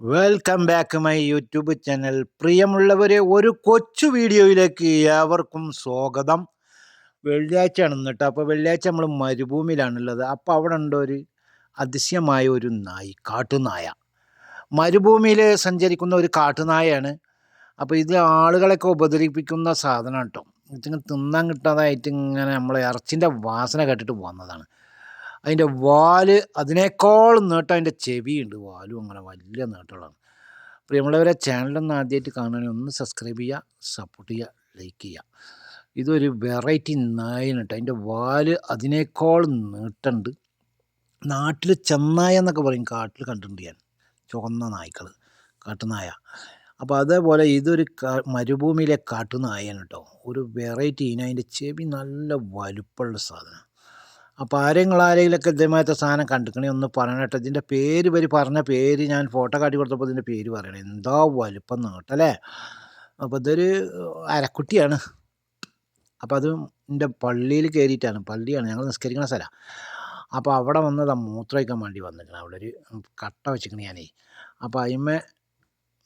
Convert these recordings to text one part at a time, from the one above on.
Welcome back my YouTube channel പ്രിയമുള്ളവരെ ഒരു കൊച്ചു വീഡിയോയിലേക്ക് ഏവർക്കും സ്വാഗതം. വെള്ളിയാഴ്ചയാണ് കേട്ടോ. അപ്പോൾ വെള്ളിയാഴ്ച നമ്മൾ മരുഭൂമിയിലാണുള്ളത്. അപ്പോൾ അവിടെ ഉണ്ട് ഒരു അതിശയമായ ഒരു നായി കാട്ടുനായ. മരുഭൂമിയിൽ സഞ്ചരിക്കുന്ന ഒരു കാട്ടുനായയാണ്. അപ്പോൾ ഇത് ആളുകളെയൊക്കെ ഉപദ്രവിപ്പിക്കുന്ന സാധനം കേട്ടോ. ഇതിങ്ങനെ തിന്നാൻ കിട്ടാതായിട്ട് ഇങ്ങനെ നമ്മളെ ഇറച്ചിന്റെ വാസന കേട്ടിട്ട് വന്നതാണ്. അതിന്റെ വാൽ അതിനേക്കാൾ നീട്ടം അതിന്റെ ചെവിയുണ്ട്. വാലും അങ്ങനെ വലിയ നീട്ടമുള്ളതാണ് പ്രിയമുള്ളവരെ ചാനലൊന്ന് ആദ്യമായിട്ട് കാണുകയാണെങ്കിൽ ഒന്ന് സബ്സ്ക്രൈബ് ചെയ്യുക സപ്പോർട്ട് ചെയ്യുക ലൈക്ക് ചെയ്യുക. ഇതൊരു വെറൈറ്റി നായയാണ് കേട്ടോ. അതിന്റെ വാൽ അതിനേക്കാൾ നീട്ടുണ്ട് നാട്ടിൽ ചെന്നായ എന്നൊക്കെ പറയും. കാട്ടിൽ കണ്ടിട്ടുണ്ട് ഞാൻ. ചുവന്ന നായ്ക്കൾ കാട്ടുനായ. അപ്പോൾ അതേപോലെ ഇതൊരു മരുഭൂമിയിലെ കാട്ടുനായയാണ് കേട്ടോ. ഒരു വെറൈറ്റി ഇനം അതിന്റെ ചെവി നല്ല വലുപ്പമുള്ള സാധനം അപ്പോൾ ആരെങ്കിലും ആരെങ്കിലുമൊക്കെ ഇതേമാതിരത്തെ സാധനം കണ്ടിക്കണേ ഒന്ന് പറയണം ഇതിന്റെ പേര് വരി പറഞ്ഞ പേര് ഞാൻ ഫോട്ടോ കാട്ടി കൊടുത്തപ്പോൾ ഇതിന്റെ പേര് പറയണം. എന്താ വലുപ്പം നോട്ടല്ലേ അപ്പോൾ ഇതൊരു അരക്കുട്ടിയാണ്. അപ്പോൾ അത് എന്റെ പള്ളിയിൽ കയറിയിട്ടാണ് പള്ളിയാണ്. ഞങ്ങൾ നിസ്കരിക്കുന്ന സ്ഥലം. അപ്പോൾ അവിടെ വന്നത് മൂത്രമൊഴിക്കാൻ വേണ്ടി വന്നിരിക്കണം. അവിടെ ഒരു കട്ട വെച്ചിരിക്കണ ഞാനേ. അപ്പോൾ അതിന്മേ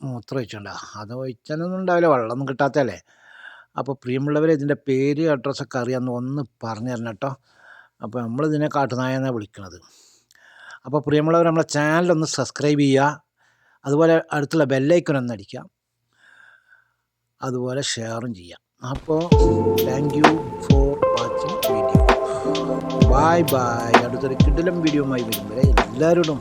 മൂത്രം ഒഴിച്ചുകൊണ്ടാ അത് ഒഴിച്ചാലൊന്നും ഉണ്ടാവില്ല. വെള്ളമൊന്നും കിട്ടാത്തല്ലേ അപ്പോൾ പ്രിയമുള്ളവർ ഇതിന്റെ പേര് അഡ്രസ്സൊക്കെ അറിയാമെന്ന് ഒന്ന് പറഞ്ഞു തരണം കേട്ടോ. അപ്പോൾ നമ്മളിതിനെ കാട്ടുനായ എന്നാണ് വിളിക്കുന്നത് അപ്പോൾ പ്രിയമുള്ളവർ നമ്മളെ ഒന്ന് സബ്സ്ക്രൈബ് ചെയ്യുക. അതുപോലെ അടുത്തുള്ള ബെല്ലൈക്കൺ ഒന്ന് അടിക്കുക അതുപോലെ ഷെയറും ചെയ്യാം അപ്പോൾ thank you for watching video. Bye bye അടുത്തൊരു കിടിലം വീഡിയോയുമായി വരും വരെ എല്ലാവരോടും